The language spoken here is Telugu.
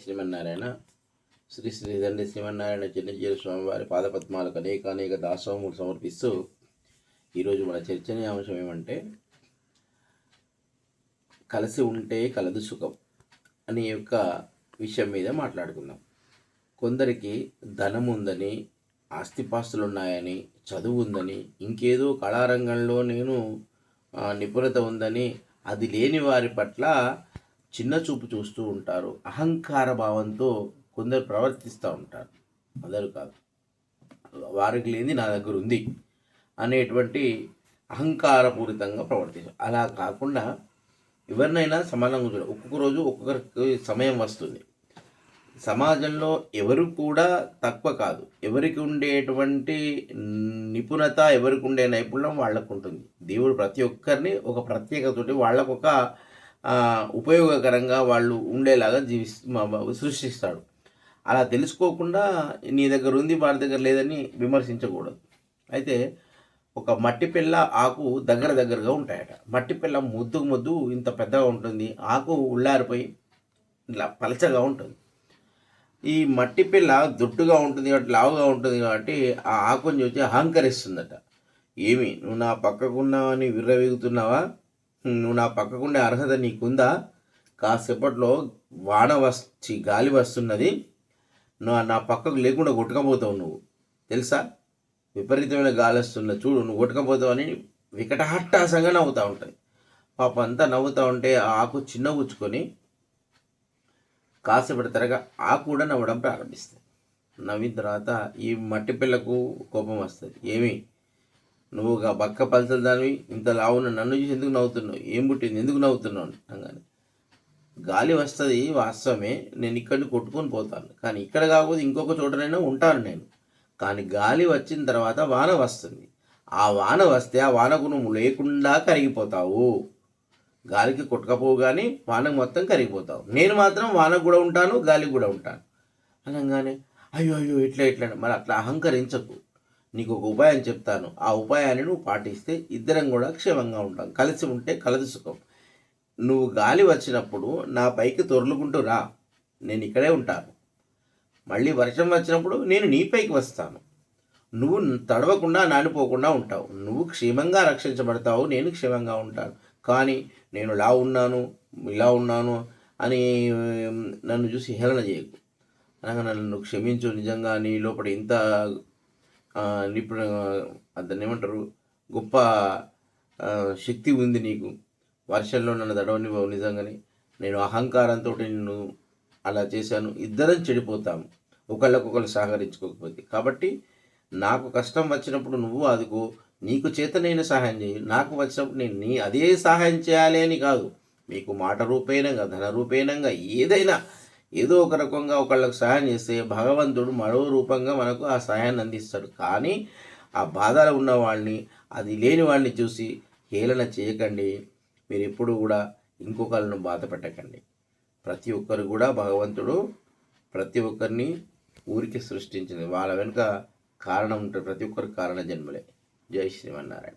శ్రీమన్నారాయణ శ్రీ శ్రీ దండి శ్రీమన్నారాయణ చిన్నజీరు స్వామివారి పాదపద్మాలకు అనేక అనేక దాసోహములు సమర్పిస్తూ ఈరోజు మన చర్చనీయాంశం ఏమంటే కలిసి ఉంటే కలదు సుఖం అనే యొక్క విషయం మీద మాట్లాడుకుందాం. కొందరికి ధనం ఉందని ఆస్తిపాస్తులు ఉన్నాయని చదువు ఉందని ఇంకేదో కళారంగంలో నేను నిపుణత ఉందని అది లేని వారి పట్ల చిన్న చూపు చూస్తూ ఉంటారు. అహంకార భావంతో కొందరు ప్రవర్తిస్తూ ఉంటారు. అందరూ కాదు. వారికి లేని నా దగ్గర ఉంది అనేటువంటి అహంకారపూరితంగా ప్రవర్తించారు అలా కాకుండా ఎవరినైనా సమానంగా చూడాలి ఒక్కొక్క రోజు ఒక్కొక్కరికి సమయం వస్తుంది. సమాజంలో ఎవరు కూడా తక్కువ కాదు. ఎవరికి ఉండేటువంటి నిపుణత ఎవరికి ఉండే నైపుణ్యం వాళ్ళకు ఉంటుంది. దేవుడు ప్రతి ఒక్కరిని ఒక ప్రత్యేకతోటి వాళ్ళకు ఒక ఉపయోగకరంగా వాళ్ళు ఉండేలాగా జీవిస్ సృష్టిస్తాడు. అలా తెలుసుకోకుండా నీ దగ్గర ఉంది వారి దగ్గర లేదని విమర్శించకూడదు. అయితే ఒక మట్టి పిల్ల ఆకు దగ్గర దగ్గరగా ఉంటాయట. మట్టి పిల్ల ముద్దుకు ముద్దు ఇంత పెద్దగా ఉంటుంది. ఆకు ఉళ్ళారిపోయి ఇట్లా పలచగా ఉంటుంది. ఈ మట్టి పిల్ల దొడ్డుగా ఉంటుంది కాబట్టి లావుగా ఉంటుంది కాబట్టి ఆ ఆకుని చూసి అహంకరిస్తుందట. ఏమి నువ్వు నా పక్కకున్నావని విర్రవీగుతున్నావా? నువ్వు నా పక్కకుండే అర్హత నీకుందా? కాసేపట్లో వాన వచ్చి గాలి వస్తున్నది. నా నా పక్కకు లేకుండా కొట్టుకపోతావు నువ్వు. తెలుసా? విపరీతమైన గాలి వస్తున్న చూడు నువ్వు కొట్టుకపోతావు అని వికటహట్టాసంగా నవ్వుతూ ఉంటుంది పాప అంతా నవ్వుతూ ఉంటే ఆ ఆకు చిన్న గుచ్చుకొని కాసేపటి తరగా ఆకు కూడా నవ్వడం ప్రారంభిస్తుంది నవ్విన తర్వాత ఈ మట్టి పిల్లకు కోపం వస్తుంది. ఏమి? నువ్వు ఒక బక్క పలసలు దానివి ఇంత లావున నన్ను చూసి ఎందుకు నవ్వుతున్నావు? ఏం పుట్టింది? ఎందుకు నవ్వుతున్నావు? అనగానే గాలి వస్తుంది వాస్తవమే నేను ఇక్కడిని కొట్టుకొని పోతాను. కానీ ఇక్కడ కాకపోతే ఇంకొక చోటనైనా ఉంటాను నేను. కానీ గాలి వచ్చిన తర్వాత వాన వస్తుంది. ఆ వాన వస్తే ఆ వానకు నువ్వు లేకుండా కరిగిపోతావు. గాలికి కొట్టకపోవు కానీ వానకు మొత్తం కరిగిపోతావు. నేను మాత్రం వానకు కూడా ఉంటాను గాలికి కూడా ఉంటాను. అనగానే అయ్యో అయ్యో ఇట్లా ఇట్లా మరి అట్లా అహంకరించకు. నీకు ఒక ఉపాయం చెప్తాను. ఆ ఉపాయాన్ని నువ్వు పాటిస్తే ఇద్దరం కూడా క్షేమంగా ఉంటాం. కలిసి ఉంటే కలదు సుఖం. నువ్వు గాలి వచ్చినప్పుడు నా పైకి తొర్లుకుంటూ రా. నేను ఇక్కడే ఉంటాను. మళ్ళీ వర్షం వచ్చినప్పుడు నేను నీ పైకి వస్తాను. నువ్వు తడవకుండా నానిపోకుండా ఉంటావు. నువ్వు క్షేమంగా రక్షించబడతావు. నేను క్షేమంగా ఉంటాను. కానీ నేను ఇలా ఉన్నాను ఇలా ఉన్నాను అని నన్ను చూసి హేళన చేయకు. అనగా నన్ను క్షమించు. నిజంగా నీ లోపల ఇంత నిపుణ దాన్ని ఏమంటారు గొప్ప శక్తి ఉంది నీకు. వర్షంలో నన్ను తడవనివ్వవు నిజంగానే. నేను అహంకారంతో నిన్ను అలా చేశాను. ఇద్దరం చెడిపోతాము. ఒకళ్ళకొకరు సహకరించుకోకపోతే. కాబట్టి నాకు కష్టం వచ్చినప్పుడు నువ్వు అదిగో నీకు చేతనైన సహాయం చేయి. నాకు వచ్చినప్పుడు నేను నీ అదే సహాయం చేయాలి అని కాదు. మీకు మాట రూపేణంగా ధన రూపేణంగా ఏదైనా ఏదో ఒక రకంగా ఒకళ్ళకు సహాయం చేస్తే భగవంతుడు మరో రూపంగా మనకు ఆ సహాయాన్ని అందిస్తాడు. కానీ ఆ బాధలో ఉన్న వాళ్ళని అది లేని వాళ్ళని చూసి హేళన చేయకండి. మీరు ఎప్పుడు కూడా ఇంకొకళ్ళను బాధ పెట్టకండి. ప్రతి ఒక్కరు కూడా భగవంతుడు ప్రతి ఒక్కరిని ఊరికి సృష్టించింది. వాళ్ళ వెనుక కారణం ఉంటుంది ప్రతి ఒక్కరికి కారణ జన్మలే. జై శ్రీమన్నారాయణ.